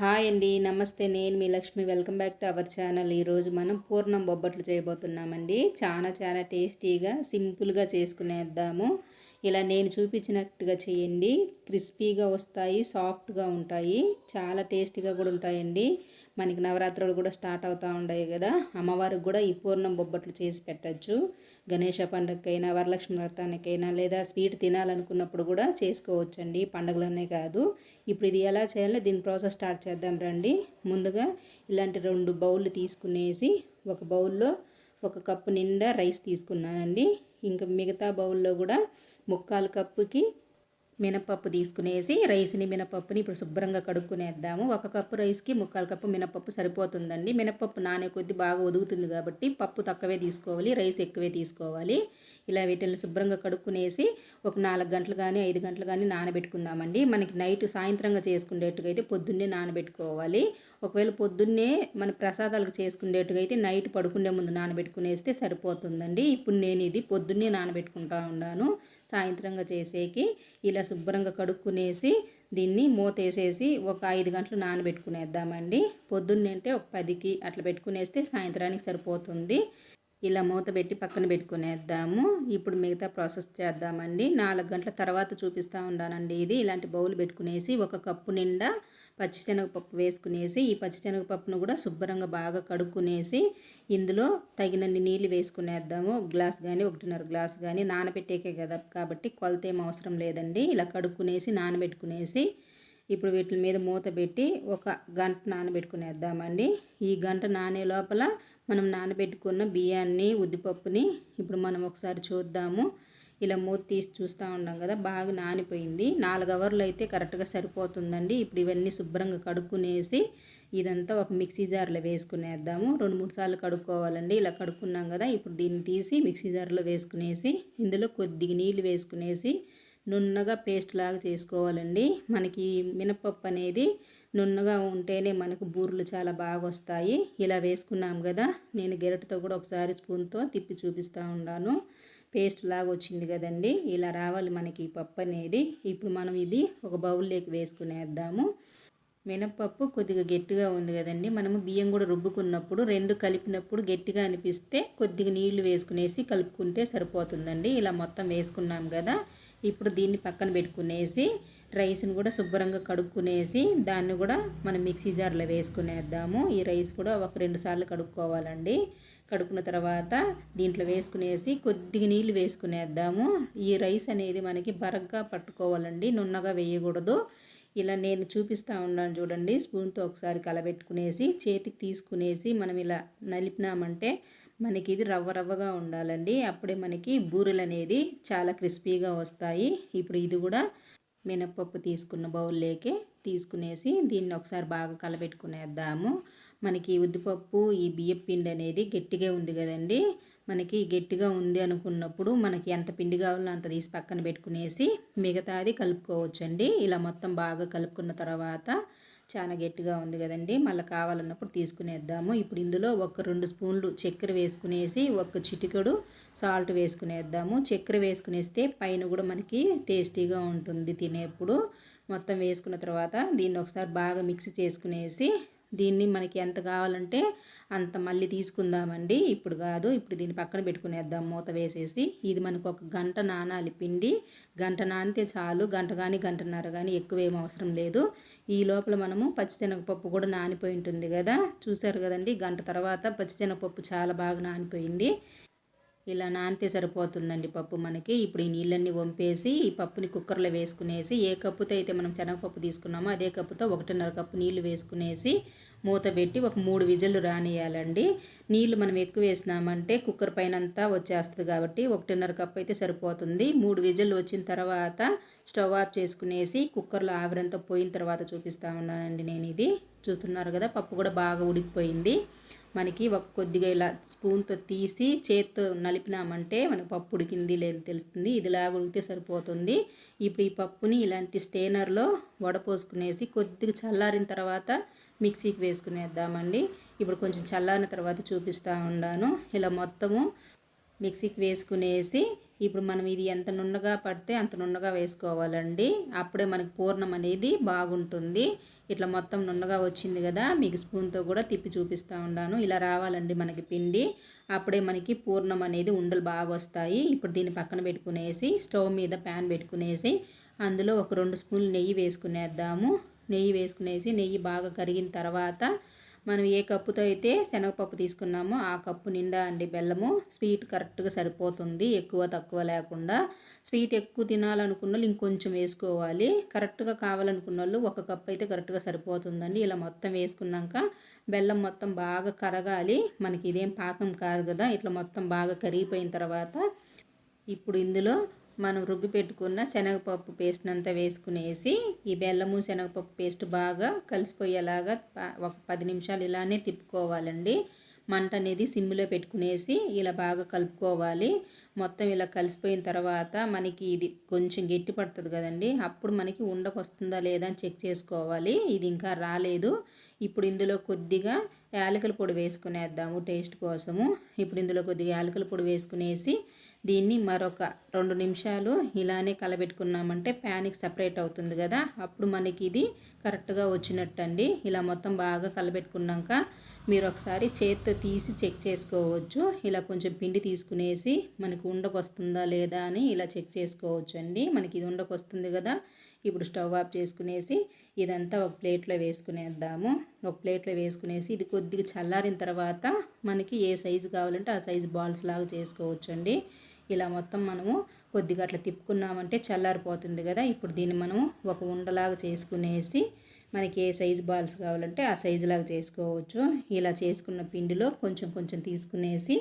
Hi అండి నమస్తే. నేను మీ Lakshmi. Welcome back to our channel. ఈరోజు మనం పూర్ణం బొబ్బట్లు చేయబోతున్నామండి. చాలా చాలా టేస్టీగా సింపుల్గా చేసుకునేద్దాము. ఇలా నేను చూపించినట్టుగా చేయండి. క్రిస్పీగా వస్తాయి సాఫ్ట్గా ఉంటాయి. చాలా టేస్టీగా కూడా ఉంటాయండి. మనకి నవరాత్రులు కూడా స్టార్ట్ అవుతూ ఉన్నాయి కదా. అమ్మవారికి కూడా ఈ పూర్ణం బొబ్బట్లు చేసి పెట్టచ్చు. గణేష పండుగకైనా వరలక్ష్మి వ్రతానికైనా లేదా స్వీట్ తినాలనుకున్నప్పుడు కూడా చేసుకోవచ్చండి. పండుగలనే కాదు. ఇప్పుడు ఇది ఎలా చేయాలో దీని ప్రాసెస్ స్టార్ట్ చేద్దాం రండి. ముందుగా ఇలాంటి రెండు బౌళ్ళు తీసుకునేసి ఒక బౌల్లో ఒక కప్పు నిండా రైస్ తీసుకున్నానండి. ఇంకా మిగతా బౌల్లో కూడా ముక్కాలు కప్పుకి మినపప్పు తీసుకునేసి రైస్ని మినపప్పుని ఇప్పుడు శుభ్రంగా కడుక్కునేద్దాము. ఒక కప్పు రైస్కి ముక్కాలు కప్పు మినపప్పు సరిపోతుందండి. మినపప్పు నానే కొద్ది బాగా ఒదుగుతుంది కాబట్టి పప్పు తక్కువే తీసుకోవాలి రైస్ ఎక్కువే తీసుకోవాలి. ఇలా వీటిని శుభ్రంగా కడుక్కునేసి ఒక నాలుగు గంటలు కానీ ఐదు గంటలు కానీ నానబెట్టుకుందామండి. మనకి నైట్ సాయంత్రంగా చేసుకునేట్టుగా అయితే పొద్దున్నే నానబెట్టుకోవాలి. ఒకవేళ పొద్దున్నే మన ప్రసాదాలకు చేసుకునేట్టుగా అయితే నైట్ పడుకునే ముందు నానబెట్టుకునేస్తే సరిపోతుందండి. ఇప్పుడు నేను ఇది పొద్దున్నే నానబెట్టుకుంటా ఉన్నాను. సాయంత్రంగా చేసేకి ఇలా శుభ్రంగా కడుక్కునేసి దీన్ని మూతేసేసి ఒక ఐదు గంటలు నానబెట్టుకునేద్దామండి. పొద్దున్నంటే ఒక పదికి అట్లా పెట్టుకునేస్తే సాయంత్రానికి సరిపోతుంది. ఇలా మూత పెట్టి పక్కన పెట్టుకునేద్దాము. ఇప్పుడు మిగతా ప్రాసెస్ చేద్దామండి. నాలుగు గంటల తర్వాత చూపిస్తూ ఉన్నానండి ఇది. ఇలాంటి బౌల్ పెట్టుకునేసి ఒక కప్పు నిండా పచ్చిశనగపప్పు వేసుకునేసి ఈ పచ్చిశనగపప్పును కూడా శుభ్రంగా బాగా కడుక్కునేసి ఇందులో తగినన్ని నీళ్ళు వేసుకునేద్దాము. ఒక గ్లాస్ కానీ ఒకటిన్నర గ్లాస్ కానీ నానబెట్టేకే కదా. కాబట్టి కొలత ఏం అవసరం లేదండి. ఇలా కడుక్కునేసి నానబెట్టుకునేసి ఇప్పుడు వీటి మీద మూత పెట్టి ఒక గంట నానబెట్టుకునేద్దామండి. ఈ గంట నానే లోపల మనం నానబెట్టుకున్న బియ్యాన్ని ఉద్దిపప్పుని ఇప్పుడు మనం ఒకసారి చూద్దాము. ఇలా మూత తీసి చూస్తూ ఉన్నాం కదా బాగా నానిపోయింది. నాలుగు అవర్లు అయితే కరెక్ట్గా సరిపోతుందండి. ఇప్పుడు ఇవన్నీ శుభ్రంగా కడుక్కునేసి ఇదంతా ఒక మిక్సీ జార్లో వేసుకునేద్దాము. రెండు మూడు సార్లు కడుక్కోవాలండి. ఇలా కడుక్కున్నాం కదా ఇప్పుడు దీన్ని తీసి మిక్సీ జార్లో వేసుకునేసి ఇందులో కొద్దిగా నీళ్ళు వేసుకునేసి నున్నగా పేస్ట్ లాగా చేసుకోవాలండి. మనకి మినపప్పు అనేది నున్నగా ఉంటేనే మనకు బూరెలు చాలా బాగా వస్తాయి. ఇలా వేసుకున్నాం కదా నేను గెరటితో కూడా ఒకసారి స్పూన్తో తిప్పి చూపిస్తూ ఉన్నాను పేస్ట్ లాగా వచ్చింది కదండి. ఇలా రావాలి మనకి ఈ పప్పు అనేది. ఇప్పుడు మనం ఇది ఒక బౌల్లోకి వేసుకునేద్దాము. మినప్పప్పు కొద్దిగా గట్టిగా ఉంది కదండి. మనము బియ్యం కూడా రుబ్బుకున్నప్పుడు రెండు కలిపినప్పుడు గట్టిగా అనిపిస్తే కొద్దిగా నీళ్ళు వేసుకునేసి కలుపుకుంటే సరిపోతుందండి. ఇలా మొత్తం వేసుకున్నాం కదా. ఇప్పుడు దీన్ని పక్కన పెట్టుకునేసి రైస్ని కూడా శుభ్రంగా కడుక్కునేసి దాన్ని కూడా మనం మిక్సీ జార్లో వేసుకునేద్దాము. ఈ రైస్ కూడా ఒక రెండు సార్లు కడుక్కోవాలండి. కడుక్కున్న తర్వాత దీంట్లో వేసుకునేసి కొద్దిగా నీళ్ళు వేసుకునేద్దాము. ఈ రైస్ అనేది మనకి బరగ్గా పట్టుకోవాలండి. నున్నగా వేయకూడదు. ఇలా నేను చూపిస్తూ ఉన్నాను చూడండి. స్పూన్తో ఒకసారి కలబెట్టుకునేసి చేతికి తీసుకునేసి మనం ఇలా నలిపినామంటే మనకి ఇది రవ్వ రవ్వగా ఉండాలండి. అప్పుడే మనకి బూరెలు అనేది చాలా క్రిస్పీగా వస్తాయి. ఇప్పుడు ఇది కూడా మినప్పప్పు తీసుకున్న బౌల్లోకి తీసుకునేసి దీన్ని ఒకసారి బాగా కలబెట్టుకునేద్దాము. మనకి ఉద్దిపప్పు ఈ బియ్యం పిండి అనేది గట్టిగా ఉంది కదండి. మనకి గట్టిగా ఉంది అనుకున్నప్పుడు మనకి ఎంత పిండి కావాలో అంత తీసి పక్కన పెట్టుకునేసి మిగతాది కలుపుకోవచ్చండి. ఇలా మొత్తం బాగా కలుపుకున్న తర్వాత చాలా గట్టిగా ఉంది కదండి. మళ్ళీ కావాలన్నప్పుడు తీసుకునేద్దాము. ఇప్పుడు ఇందులో ఒక రెండు స్పూన్లు చక్కెర వేసుకునేసి ఒక చిటికెడు సాల్ట్ వేసుకునేద్దాము. చక్కెర వేసుకునేస్తే పైన కూడా మనకి టేస్టీగా ఉంటుంది తినేప్పుడు. మొత్తం వేసుకున్న తర్వాత దీన్ని ఒకసారి బాగా మిక్స్ చేసుకునేసి దీన్ని మనకి ఎంత కావాలంటే అంత మళ్ళీ తీసుకుందామండి. ఇప్పుడు కాదు ఇప్పుడు దీన్ని పక్కన పెట్టుకునేద్దాం మూత వేసేసి. ఇది మనకు ఒక గంట నానాలి పిండి. గంట నానితే చాలు గంట కానీ గంటన్నర కానీ ఎక్కువ ఏం అవసరం లేదు. ఈ లోపల మనము పచ్చిశనగపప్పు కూడా నానిపోయి ఉంటుంది కదా. చూసారు కదండి గంట తర్వాత పచ్చిశనగపప్పు చాలా బాగా నానిపోయింది. ఇలా నానితే సరిపోతుందండి పప్పు మనకి. ఇప్పుడు ఈ నీళ్ళన్నీ వంపేసి ఈ పప్పుని కుక్కర్లో వేసుకునేసి ఏ కప్పుతో అయితే మనం శనగపప్పు తీసుకున్నామో అదే కప్పుతో ఒకటిన్నర కప్పు నీళ్ళు వేసుకునేసి మూత పెట్టి ఒక మూడు విజిల్లు రానియాలండి నీళ్ళు మనం ఎక్కువ వేసినామంటే కుక్కర్ పైన అంతా వచ్చేస్తుంది కాబట్టి ఒకటిన్నర కప్పు అయితే సరిపోతుంది. మూడు విజిల్లు వచ్చిన తర్వాత స్టవ్ ఆఫ్ చేసుకునేసి కుక్కర్లో ఆవిరంతా పోయిన తర్వాత చూపిస్తా ఉన్నానండి నేను ఇది చూస్తున్నారు కదా పప్పు కూడా బాగా ఉడికిపోయింది. మనకి ఒక కొద్దిగా ఇలా స్పూన్తో తీసి చేత్తో నలిపినామంటే మనకు పప్పు ఉడికింది లేదు తెలుస్తుంది. ఇదిలా ఉడికితే సరిపోతుంది. ఇప్పుడు ఈ పప్పుని ఇలాంటి స్టేనర్లో వడపోసుకునేసి కొద్దిగా చల్లారిన తర్వాత మిక్సీకి వేసుకునేద్దామండి. ఇప్పుడు కొంచెం చల్లారిన తర్వాత చూపిస్తూ ఉన్నాను. ఇలా మొత్తము మిక్సీకి వేసుకునేసి ఇప్పుడు మనం ఇది ఎంత నున్నగా పడితే అంత నున్నగా వేసుకోవాలండి. అప్పుడే మనకి పూర్ణం అనేది బాగుంటుంది. ఇట్లా మొత్తం నున్నగా వచ్చింది కదా మీకు స్పూన్తో కూడా తిప్పి చూపిస్తూ ఉన్నాను. ఇలా రావాలండి మనకి పిండి. అప్పుడే మనకి పూర్ణం అనేది ఉండలు బాగా వస్తాయి. ఇప్పుడు దీన్ని పక్కన పెట్టుకునేసి స్టవ్ మీద ప్యాన్ పెట్టుకునేసి అందులో ఒక రెండు స్పూన్లు నెయ్యి వేసుకునేద్దాము. నెయ్యి వేసుకునేసి నెయ్యి బాగా కరిగిన తర్వాత మనం ఏ కప్పుతో అయితే శనగపప్పు తీసుకున్నామో ఆ కప్పు నిండా అండి బెల్లము. స్వీట్ కరెక్ట్గా సరిపోతుంది. ఎక్కువ తక్కువ లేకుండా. స్వీట్ ఎక్కువ తినాలనుకున్న వాళ్ళు ఇంకొంచెం వేసుకోవాలి. కరెక్ట్గా కావాలనుకున్న వాళ్ళు ఒక కప్పు అయితే కరెక్ట్గా సరిపోతుందండి. ఇలా మొత్తం వేసుకున్నాక బెల్లం మొత్తం బాగా కరగాలి. మనకి ఇదేం పాకం కాదు కదా. ఇట్లా మొత్తం బాగా కరిగిపోయిన తర్వాత ఇప్పుడు ఇందులో మనం రుబ్బి పెట్టుకున్న శనగపప్పు పేస్ట్ అంతా వేసుకునేసి ఈ బెల్లము శనగపప్పు పేస్ట్ బాగా కలిసిపోయేలాగా ఒక పది నిమిషాలు ఇలానే తిప్పుకోవాలండి. మంట అనేది సిమ్లో పెట్టుకునేసి ఇలా బాగా కలుపుకోవాలి. మొత్తం ఇలా కలిసిపోయిన తర్వాత మనకి ఇది కొంచెం గట్టి పడుతుంది కదండి. అప్పుడు మనకి ఉండకు వస్తుందా లేదా అని చెక్ చేసుకోవాలి. ఇది ఇంకా రాలేదు. ఇప్పుడు ఇందులో కొద్దిగా యాలకుల పొడి వేసుకునేద్దాము టేస్ట్ కోసము. ఇప్పుడు ఇందులో కొద్దిగా యాలకుల పొడి వేసుకునేసి దీన్ని మరొక రెండు నిమిషాలు ఇలానే కలబెట్టుకున్నామంటే ప్యాన్కి సపరేట్ అవుతుంది కదా. అప్పుడు మనకి ఇది కరెక్ట్గా వచ్చినట్టు అండి ఇలా మొత్తం బాగా కలబెట్టుకున్నాక మీరు ఒకసారి చేత్తో తీసి చెక్ చేసుకోవచ్చు. ఇలా కొంచెం పిండి తీసుకునేసి మనకు ఉండకొస్తుందా లేదా అని ఇలా చెక్ చేసుకోవచ్చు అండి మనకి ఇది ఉండకొస్తుంది కదా. ఇప్పుడు స్టవ్ ఆఫ్ చేసుకునేసి ఇదంతా ఒక ప్లేట్లో వేసుకునేద్దాము. ఒక ప్లేట్లో వేసుకునేసి ఇది కొద్దిగా చల్లారిన తర్వాత మనకి ఏ సైజు కావాలంటే ఆ సైజు బాల్స్ లాగా చేసుకోవచ్చు అండి ఇలా మొత్తం మనము కొద్దిగా అట్లా తిప్పుకున్నామంటే చల్లారిపోతుంది కదా. ఇప్పుడు దీన్ని మనము ఒక ఉండలాగా చేసుకునేసి మనకి ఏ సైజు బాల్స్ కావాలంటే ఆ సైజులాగా చేసుకోవచ్చు. ఇలా చేసుకున్న పిండిలో కొంచెం కొంచెం తీసుకునేసి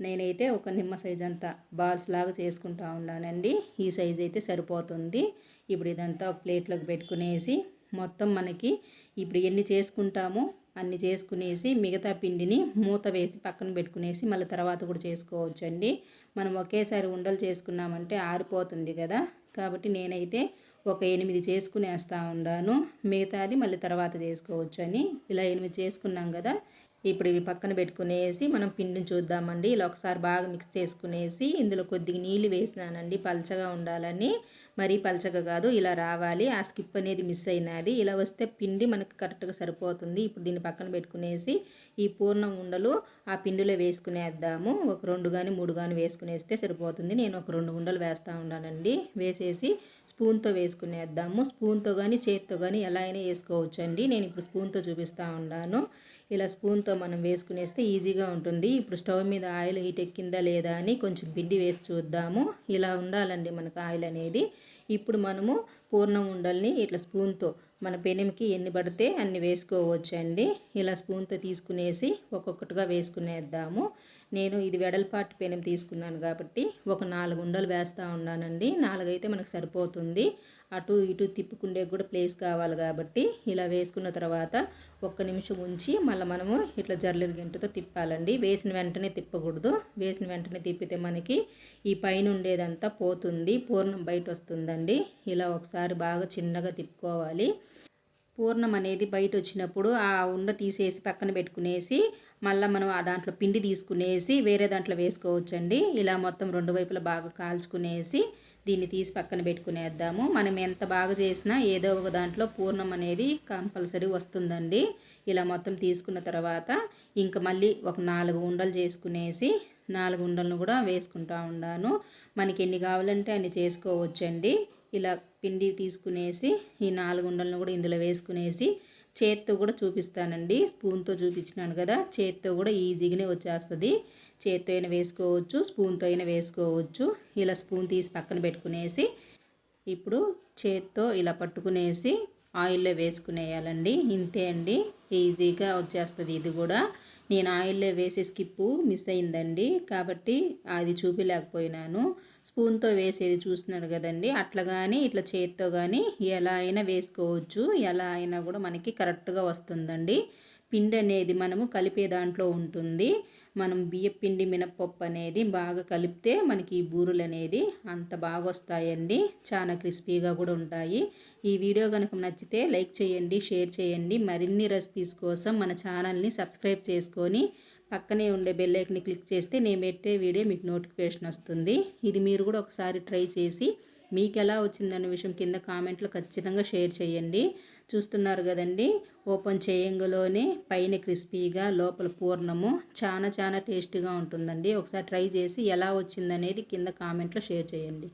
నేనైతే ఒక నిమ్మ సైజ్ అంతా బాల్స్ లాగా చేసుకుంటా ఉన్నానండి. ఈ సైజ్ అయితే సరిపోతుంది. ఇప్పుడు ఇదంతా ఒక ప్లేట్లోకి పెట్టుకునేసి మొత్తం మనకి ఇప్పుడు ఎన్ని చేసుకుంటామో అన్ని చేసుకునేసి మిగతా పిండిని మూత వేసి పక్కన పెట్టుకునేసి మళ్ళీ తర్వాత కూడా చేసుకోవచ్చు అండి మనం ఒకేసారి ఉండలు చేసుకున్నామంటే ఆరిపోతుంది కదా. కాబట్టి నేనైతే ఒక ఎనిమిది చేసుకునేస్తా ఉన్నాను మిగతాది మళ్ళీ తర్వాత చేసుకోవచ్చు అని ఇలా ఎనిమిది చేసుకున్నాం కదా. ఇప్పుడు ఇవి పక్కన పెట్టుకునేసి మనం పిండిని చూద్దామండి. ఇలా ఒకసారి బాగా మిక్స్ చేసుకునేసి ఇందులో కొద్దిగా నీళ్ళు వేసినానండి. పలచగా ఉండాలని. మరీ పలచగా కాదు ఇలా రావాలి ఆ స్కిప్ అనేది మిస్ అయినది. ఇలా వస్తే పిండి మనకు కరెక్ట్గా సరిపోతుంది. ఇప్పుడు దీన్ని పక్కన పెట్టుకునేసి ఈ పూర్ణం ఉండలు ఆ పిండిలో వేసుకునేద్దాము. ఒక రెండు కానీ మూడు కానీ వేసుకునేస్తే సరిపోతుంది. నేను ఒక రెండు ఉండలు వేస్తూ ఉన్నానండి. వేసేసి స్పూన్తో వేసుకునేద్దాము. స్పూన్తో కానీ చేతితో కానీ ఎలా అయినా వేసుకోవచ్చు అండి నేను ఇప్పుడు స్పూన్తో చూపిస్తూ ఉన్నాను. ఇలా స్పూన్తో మనం వేసుకునేస్తే ఈజీగా ఉంటుంది. ఇప్పుడు స్టవ్ మీద ఆయిల్ హీట్ ఎక్కిందా లేదా అని కొంచెం పిండి వేసి చూద్దాము. ఇలా ఉండాలండి మనకు ఆయిల్ అనేది. ఇప్పుడు మనము పూర్ణం ఉండల్ని ఇట్లా స్పూన్తో మన పెనంకి ఎన్ని పడితే అన్ని వేసుకోవచ్చు అండి ఇలా స్పూన్తో తీసుకునేసి ఒక్కొక్కటిగా వేసుకునేద్దాము. నేను ఇది వెడల్పాటి పెనం తీసుకున్నాను కాబట్టి ఒక నాలుగు ఉండలు వేస్తూ ఉన్నానండి. నాలుగైతే మనకు సరిపోతుంది. అటు ఇటు తిప్పుకుండే కూడా ప్లేస్ కావాలి కాబట్టి ఇలా వేసుకున్న తర్వాత ఒక్క నిమిషం ఉంచి మళ్ళీ మనము ఇట్లా జర్లర్ గింటతో తిప్పాలండి. వేసిన వెంటనే తిప్పకూడదు. వేసిన వెంటనే తిప్పితే మనకి ఈ పైన ఉండేదంతా పోతుంది. పూర్ణం బయట వస్తుందండి ఇలా ఒకసారి బాగా చిన్నగా తిప్పుకోవాలి. పూర్ణం అనేది బయట వచ్చినప్పుడు ఆ ఉండ తీసేసి పక్కన పెట్టుకునేసి మళ్ళీ మనం ఆ దాంట్లో పిండి తీసుకునేసి వేరే దాంట్లో వేసుకోవచ్చండి. ఇలా మొత్తం రెండు వైపులా బాగా కాల్చుకునేసి దీన్ని తీసి పక్కన పెట్టుకునేద్దాము. మనం ఎంత బాగా చేసినా ఏదో ఒక దాంట్లో పూర్ణం అనేది కంపల్సరీ వస్తుందండి. ఇలా మొత్తం తీసుకున్న తర్వాత ఇంకా మళ్ళీ ఒక నాలుగు ఉండలు చేసుకునేసి నాలుగు ఉండలను కూడా వేసుకుంటా ఉన్నాను మనకి ఎన్ని కావాలంటే అన్ని చేసుకోవచ్చండి. ఇలా పిండి తీసుకునేసి ఈ నాలుగు ఉండలను కూడా ఇందులో వేసుకునేసి చేత్తో కూడా చూపిస్తానండి. స్పూన్తో చూపించినాను కదా చేత్తో కూడా ఈజీగానే వచ్చేస్తుంది. చేత్తో అయినా వేసుకోవచ్చు స్పూన్తో అయినా వేసుకోవచ్చు. ఇలా స్పూన్ తీసి పక్కన పెట్టుకునేసి ఇప్పుడు చేత్తో ఇలా పట్టుకునేసి ఆయిల్లో వేసుకునేయాలండి. ఇంతే అండి. ఈజీగా వచ్చేస్తుంది ఇది కూడా. నేను ఆయిల్లో వేసే స్కిప్పు మిస్ అయిందండి. కాబట్టి అది చూపించలేకపోయినాను స్పూన్తో వేసేది చూస్తున్నాడు కదండి. అట్లా కానీ ఇట్లా చేతితో కానీ ఎలా అయినా వేసుకోవచ్చు. ఎలా అయినా కూడా మనకి కరెక్ట్గా వస్తుందండి. పిండి అనేది మనము కలిపే దాంట్లో ఉంటుంది. మనం బియ్య పిండి మినప్పప్పు అనేది బాగా కలిపితే మనకి ఈ బూరులు అనేది అంత బాగా వస్తాయండి. చాలా క్రిస్పీగా కూడా ఉంటాయి. ఈ వీడియో కనుక నచ్చితే లైక్ చేయండి షేర్ చేయండి. మరిన్ని రెసిపీస్ కోసం మన ఛానల్ని సబ్స్క్రైబ్ చేసుకొని పక్కనే ఉండే బెల్లైక్ని క్లిక్ చేస్తే నేను పెట్టే వీడియో మీకు నోటిఫికేషన్ వస్తుంది. ఇది మీరు కూడా ఒకసారి ట్రై చేసి మీకు ఎలా వచ్చిందనే విషయం కింద కామెంట్లో ఖచ్చితంగా షేర్ చేయండి. చూస్తున్నారు కదండి ఓపెన్ చేయంగలోనే పైన క్రిస్పీగా లోపల పూర్ణము చాలా చాలా టేస్టీగా ఉంటుందండి. ఒకసారి ట్రై చేసి ఎలా వచ్చిందనేది కింద కామెంట్లో షేర్ చేయండి.